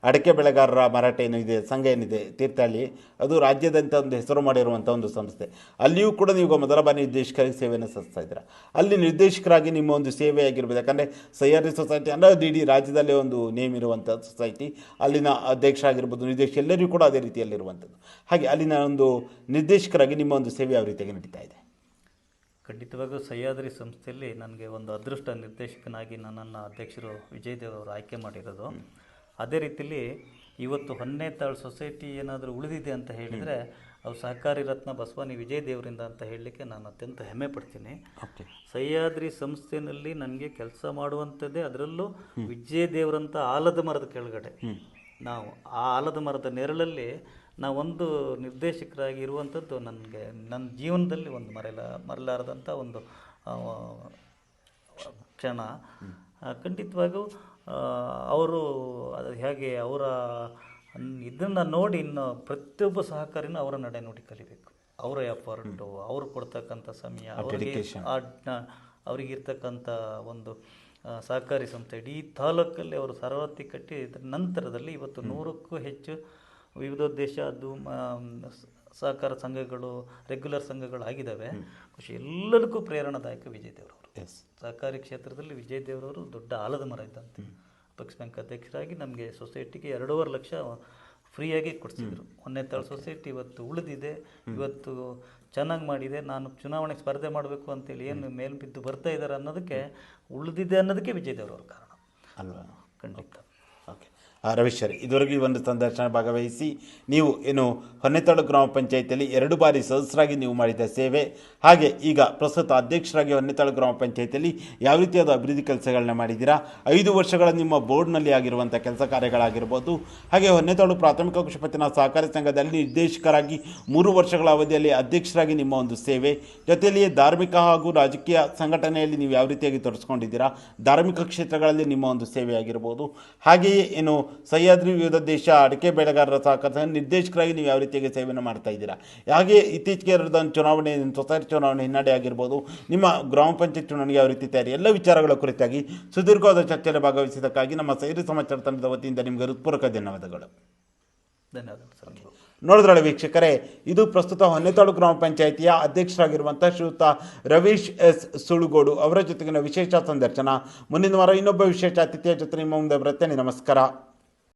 ಅಡಕೆ ಬೆಳೆಗಾರರ ಮಾರಾಟ ಏನಿದೆ ಸಂಘ ಏನಿದೆ ತೀರ್ಥಹಳ್ಳಿ ಅದು ರಾಜ್ಯದಂತ ಒಂದು ಹೆಸರು ಮಾಡಿರುವಂಥ ಒಂದು ಸಂಸ್ಥೆ. ಅಲ್ಲಿಯೂ ಕೂಡ ನೀವು ಮೊದಲ ಬಾರಿ ನಿರ್ದೇಶಕರಿಗೆ ಸೇವೆಯನ್ನು ಸಲ್ಲಿಸ್ತಾ ಇದ್ದೀರಾ? ಅಲ್ಲಿ ನಿರ್ದೇಶಕರಾಗಿ ನಿಮ್ಮ ಒಂದು ಸೇವೆ ಆಗಿರ್ಬೋದು. ಯಾಕಂದರೆ ಸಹ್ಯಾದ್ರಿ ಸೊಸೈಟಿ ಅಂದರೆ ಅದು ಇಡೀ ರಾಜ್ಯದಲ್ಲೇ ಒಂದು ನೇಮ್ ಇರುವಂಥ ಸೊಸೈಟಿ ಅಲ್ಲಿನ ಅಧ್ಯಕ್ಷ ಆಗಿರ್ಬೋದು ನಿರ್ದೇಶಕ ಎಲ್ಲರಿಗೂ ಕೂಡ ಅದೇ ರೀತಿಯಲ್ಲಿರುವಂಥದ್ದು. ಹಾಗೆ ಅಲ್ಲಿನ ಒಂದು ನಿರ್ದೇಶಕರಾಗಿ ನಿಮ್ಮ ಒಂದು ಸೇವೆ ಯಾವ ರೀತಿಯಾಗಿ ನಡೀತಾ ಇದೆ? ಖಂಡಿತವಾಗೂ ಸಹ್ಯಾದ್ರಿ ಸಂಸ್ಥೆಯಲ್ಲಿ ನನಗೆ ಒಂದು ಅದೃಷ್ಟ ನಿರ್ದೇಶಕನಾಗಿ ನನ್ನನ್ನು ಅಧ್ಯಕ್ಷರು ವಿಜಯ್ ದೇವ್ ಅವರು ಆಯ್ಕೆ ಮಾಡಿರೋದು. ಅದೇ ರೀತಿಯಲ್ಲಿ ಇವತ್ತು ಹೊನ್ನೇತಾಳ್ ಸೊಸೈಟಿ ಏನಾದರೂ ಉಳಿದಿದೆ ಅಂತ ಹೇಳಿದರೆ ಅವು ಸಹಕಾರಿ ರತ್ನ ಬಸವಾನಿ ವಿಜಯ್ ದೇವರಿಂದ ಅಂತ ಹೇಳಲಿಕ್ಕೆ ನಾನು ಅತ್ಯಂತ ಹೆಮ್ಮೆ ಪಡ್ತೀನಿ. ಓಕೆ. ಸಹ್ಯಾದ್ರಿ ಸಂಸ್ಥೆನಲ್ಲಿ ನನಗೆ ಕೆಲಸ ಮಾಡುವಂಥದ್ದೇ ಅದರಲ್ಲೂ ವಿಜಯ ದೇವರಂಥ ಆಲದ ಮರದ ಕೆಳಗಡೆ. ನಾವು ಆ ಆಲದ ಮರದ ನೆರಳಲ್ಲಿ ನಾವೊಂದು ನಿರ್ದೇಶಕರಾಗಿ ಇರುವಂಥದ್ದು ನನಗೆ ನನ್ನ ಜೀವನದಲ್ಲಿ ಒಂದು ಮರೆಯಲ ಮರಲಾರದಂಥ ಒಂದು ಕ್ಷಣ. ಖಂಡಿತವಾಗೂ ಅವರು ಅದು ಹೇಗೆ ಅವರ ಇದನ್ನು ನೋಡಿ ಇನ್ನು ಪ್ರತಿಯೊಬ್ಬ ಸಹಕಾರಿನೂ ಅವರ ನಡೆ ನೋಡಿ ಕಲಿಬೇಕು. ಅವರ ಎಫರ್ಟು ಅವರು ಕೊಡ್ತಕ್ಕಂಥ ಸಮಯ ಅವರಿಗೆ ಅವರಿಗಿರ್ತಕ್ಕಂಥ ಒಂದು ಸಹಕಾರಿ ಸಂಸ್ಥೆ. ಇಡೀ ತಾಲೂಕಲ್ಲಿ ಅವರು ಸರವತ್ತಿ ಕಟ್ಟಿ ಇದ್ರ ನಂತರದಲ್ಲಿ ಇವತ್ತು ನೂರಕ್ಕೂ ಹೆಚ್ಚು ವಿವಿಧೋದ್ದೇಶ ಅದು ಮ- ಸಹಕಾರ ಸಂಘಗಳು ರೆಗ್ಯುಲರ್ ಸಂಘಗಳು ಆಗಿದ್ದಾವೆ. ಖುಷಿ ಎಲ್ಲದಕ್ಕೂ ಪ್ರೇರಣಾದಾಯಕ ವಿಜಯ್ ದೇವರವರು. ಎಸ್ ಸಹಕಾರಿ ಕ್ಷೇತ್ರದಲ್ಲಿ ವಿಜಯ್ ದೇವರವರು ದೊಡ್ಡ ಆಲದ ಮರ ಇದ್ದಂತೆ. ಅಪೆಕ್ಸ್ ಬ್ಯಾಂಕ್ ಅಧ್ಯಕ್ಷರಾಗಿ ನಮಗೆ ಸೊಸೈಟಿಗೆ ಎರಡೂವರೆ ಲಕ್ಷ ಫ್ರೀಯಾಗಿ ಕೊಡಿಸಿದ್ರು. ಒಂದನೇ ಸೊಸೈಟಿ ಇವತ್ತು ಉಳಿದಿದೆ. ಇವತ್ತು ಚೆನ್ನಾಗಿ ಮಾಡಿದೆ. ನಾನು ಚುನಾವಣೆಗೆ ಸ್ಪರ್ಧೆ ಮಾಡಬೇಕು ಅಂತೇಳಿ ಏನು ಮೇಲ್ಬಿದ್ದು ಬರ್ತಾ ಇದ್ದಾರೆ ಅನ್ನೋದಕ್ಕೆ ಉಳಿದಿದೆ ಅನ್ನೋದಕ್ಕೆ ವಿಜಯ್ ದೇವರವ್ರ ಕಾರಣ. ಅಲ್ವಾ? ಖಂಡಿತ. ಓಕೆ ಇದುವರೆಗೆ ರವೀಶ್ ಇದುವರೆಗೂ ಈ ಒಂದು ಸಂದರ್ಶನ ಭಾಗವಹಿಸಿ ನೀವು ಏನು ಹೊನ್ನೆತಾಳು ಗ್ರಾಮ ಪಂಚಾಯಿತಿಯಲ್ಲಿ ಎರಡು ಬಾರಿ ಸದಸ್ಯರಾಗಿ ನೀವು ಮಾಡಿದ ಸೇವೆ, ಹಾಗೆ ಈಗ ಪ್ರಸ್ತುತ ಅಧ್ಯಕ್ಷರಾಗಿ ಹೊನ್ನೆತಾಳು ಗ್ರಾಮ ಪಂಚಾಯಿತಿಯಲ್ಲಿ ಯಾವ ರೀತಿಯಾದ ಅಭಿವೃದ್ಧಿ ಕೆಲಸಗಳನ್ನ ಮಾಡಿದ್ದೀರಾ? ಐದು ವರ್ಷಗಳ ನಿಮ್ಮ ಬೋರ್ಡ್ನಲ್ಲಿ ಆಗಿರುವಂಥ ಕೆಲಸ ಕಾರ್ಯಗಳಾಗಿರ್ಬೋದು, ಹಾಗೆ ಹೊನ್ನೆತಾಳು ಪ್ರಾಥಮಿಕ ಕೃಷಿ ಪತ್ತಿನ ಸಹಕಾರಿ ಸಂಘದಲ್ಲಿ ನಿರ್ದೇಶಕರಾಗಿ ಮೂರು ವರ್ಷಗಳ ಅವಧಿಯಲ್ಲಿ ಅಧ್ಯಕ್ಷರಾಗಿ ನಿಮ್ಮ ಒಂದು ಸೇವೆ, ಜೊತೆಯಲ್ಲಿಯೇ ಧಾರ್ಮಿಕ ಹಾಗೂ ರಾಜಕೀಯ ಸಂಘಟನೆಯಲ್ಲಿ ನೀವು ಯಾವ ರೀತಿಯಾಗಿ ತೊಡಸ್ಕೊಂಡಿದ್ದೀರಾ? ಧಾರ್ಮಿಕ ಕ್ಷೇತ್ರಗಳಲ್ಲಿ ನಿಮ್ಮ ಒಂದು ಸೇವೆಯಾಗಿರ್ಬೋದು, ಹಾಗೆಯೇ ಏನು ಸಹ್ಯಾದ್ರಿ ವಿವಿಧ ದೇಶ ಅಡಿಕೆ ಬೆಳೆಗಾರರ ಸಹಕಾರ ನಿರ್ದೇಶಕರಾಗಿ ನೀವು ಯಾವ ರೀತಿಯಾಗಿ ಸೇವೆಯನ್ನು ಮಾಡ್ತಾ ಇದ್ದೀರಾ? ಹಾಗೆ ಇತ್ತೀಚೆಗೆ ಇರೋದೊಂದು ಚುನಾವಣೆ ಸೊಸೈಟಿ ಚುನಾವಣೆ ಹಿನ್ನಡೆ ಆಗಿರ್ಬೋದು ನಿಮ್ಮ ಗ್ರಾಮ ಪಂಚಾಯತ್ ಚುನಾವಣೆಗೆ ಯಾವ ರೀತಿ ತಯಾರಿ? ಎಲ್ಲ ವಿಚಾರಗಳ ಕುರಿತಾಗಿ ಸುದೀರ್ಘವಾದ ಚರ್ಚೆಯಲ್ಲಿ ಭಾಗವಹಿಸಿದ್ದಕ್ಕಾಗಿ ನಮ್ಮ ಸೈರಿ ಸಮಾಚಾರ ತಂಡದ ವತಿಯಿಂದ ನಿಮಗೆ ಹೃತ್ಪೂರ್ವಕ ಧನ್ಯವಾದಗಳು. ಧನ್ಯವಾದಗಳು ಸರ್. ವೀಕ್ಷಕರೇ ಇದು ಪ್ರಸ್ತುತ ಹೊನ್ನೆತಾಳು ಗ್ರಾಮ ಪಂಚಾಯಿತಿಯ ಅಧ್ಯಕ್ಷರಾಗಿರುವಂಥ ಶ್ರೀಯುತ ರವೀಶ್ ಎಸ್ ಸುಳುಗೋಡು ಅವರ ಜೊತೆಗಿನ ವಿಶೇಷ ಸಂದರ್ಶನ. ಮುಂದಿನ ವಾರ ಇನ್ನೊಬ್ಬ ವಿಶೇಷ ಅತಿಥಿಯ ಜೊತೆ ನಿಮ್ಮ ಮುಂದೆ ಬರುತ್ತೇನೆ ನಮಸ್ಕಾರ.